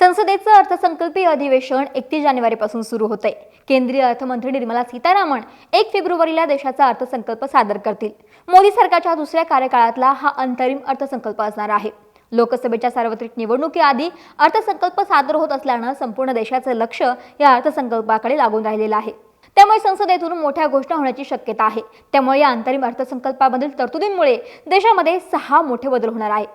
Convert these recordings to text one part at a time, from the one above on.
संसदेचं अर्थसंकल्पीय अधिवेशन एकतीस जानेवारीपासून सुरू होतंय. केंद्रीय अर्थमंत्री निर्मला सीतारामन एक फेब्रुवारीला देशाचा अर्थसंकल्प सादर करतील. मोदी सरकारच्या दुसऱ्या कार्यकाळातला हा अंतरिम अर्थसंकल्प असणार आहे. लोकसभेच्या सार्वत्रिक निवडणुकीआधी अर्थसंकल्प सादर होत असल्यानं संपूर्ण देशाचं लक्ष या अर्थसंकल्पाकडे लागून राहिलेलं आहे. त्यामुळे संसदेतून मोठ्या घोषणा होण्याची शक्यता आहे. त्यामुळे या अंतरिम अर्थसंकल्पामधील तरतुदींमुळे देशामध्ये सहा मोठे बदल होणार आहे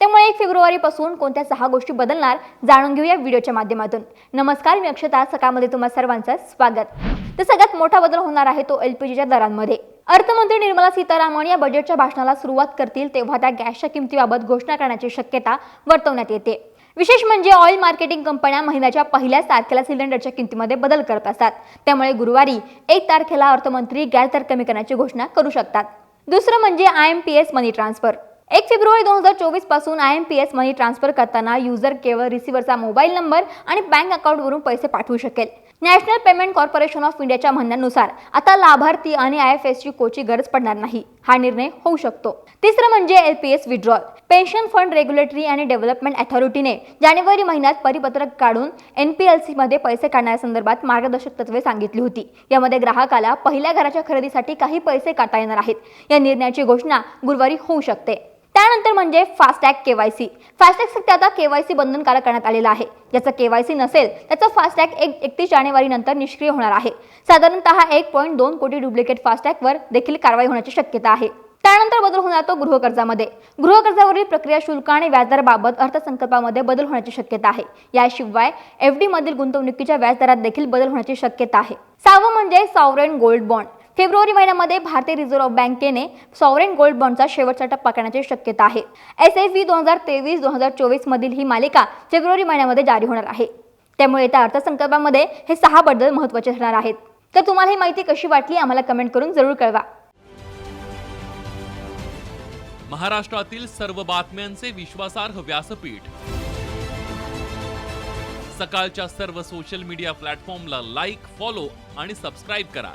त्यामुळे एक फेब्रुवारीपासून कोणत्या सहा गोष्टी बदलणार जाणून घेऊया व्हिडिओच्या माध्यमातून. नमस्कार मी अक्षता. सकाळमध्ये तुम्हा सर्वांचं स्वागत. तर सगळ्यात मोठा बदल होणार आहे तो एलपीजीच्या दरांमध्ये. अर्थमंत्री निर्मला सीतारामन या बजेटच्या भाषणाला सुरुवात करतील तेव्हा त्या गॅसच्या किमतीबाबत घोषणा करण्याची शक्यता वर्तवण्यात येते. विशेष म्हणजे ऑइल मार्केटिंग कंपन्या महिन्याच्या पहिल्याच तारखेला सिलेंडरच्या किमतीमध्ये बदल करत असतात. त्यामुळे गुरुवारी एक तारखेला अर्थमंत्री गॅस दर कमी करण्याची घोषणा करू शकतात. दुसरं म्हणजे I M P S money transfer एक फेब्रुवारी दोन हजार चोवीसपासून I M P S money transfer करताना युजर केवळ रिसिव्हरचा मोबाईल नंबर आणि बँक अकाउंटवरून पैसे पाठवू शकेल. नॅशनल पेमेंट कॉर्पोरेशन ऑफ इंडियाच्या म्हणण्यानुसार आता लाभार्थी आणि आय एफ एसची कोची गरज पडणार नाही हा निर्णय होऊ शकतो. तिसरं म्हणजे L P S withdrawal pension fund regulatory आणि डेव्हलपमेंट अथॉरिटीने जानेवारी महिन्यात परिपत्रक काढून एन पी एल सीमध्ये पैसे काढण्यासंदर्भात मार्गदर्शक तत्वे सांगितली होती. यामध्ये ग्राहकाला पहिल्या घराच्या खरेदीसाठी काही पैसे काढता येणार आहेत. या निर्णयाची घोषणा गुरुवारी होऊ शकते. त्यानंतर म्हणजे फास्टॅग केवायसी. फास्टॅगसाठी आता केवायसी बंधनकारक करण्यात आलेलं आहे. ज्याचं केवायसी नसेल त्याचं फास्टॅग एक एकतीस जानेवारी नंतर निष्क्रिय होणार आहे. साधारणतः एक पॉईंट दोन कोटी डुप्लिकेट फास्टॅगवर देखील कारवाई होण्याची शक्यता आहे. त्यानंतर बदल होणार तो गृहकर्जामध्ये. गृहकर्जावरील प्रक्रिया शुल्क आणि व्याजदराबाबत अर्थसंकल्पामध्ये बदल होण्याची शक्यता आहे. याशिवाय एफ डी मधील गुंतवणुकीच्या व्याजदरात देखील बदल होण्याची शक्यता आहे. सहावं म्हणजे सॉवरेन गोल्ड बॉन्ड. फेब्रुवारी महिन्यामध्ये भारतीय रिझर्व्ह बँकेने सॉवरेन गोल्ड बॉन्डचा शेवटचा टप्पा करण्याची शक्यता आहे. एस एफ व्ही दोन हजार तेवीस दोन हजार चोवीस मधील ही मालिका फेब्रुवारी महिन्यामध्ये जारी होणार आहे. त्यामुळे त्या अर्थसंकल्पामध्ये हे सहा बदल महत्त्वाचे ठरणार आहेत. तर तुम्हाला ही माहिती कशी वाटली आम्हाला कमेंट करून जरूर कळवा. महाराष्ट्रातील सर्व बातम्यांचे विश्वासार्ह व्यासपीठ. सकाळच्या सर्व सोशल मीडिया प्लॅटफॉर्मला लाईक फॉलो आणि सबस्क्राईब करा.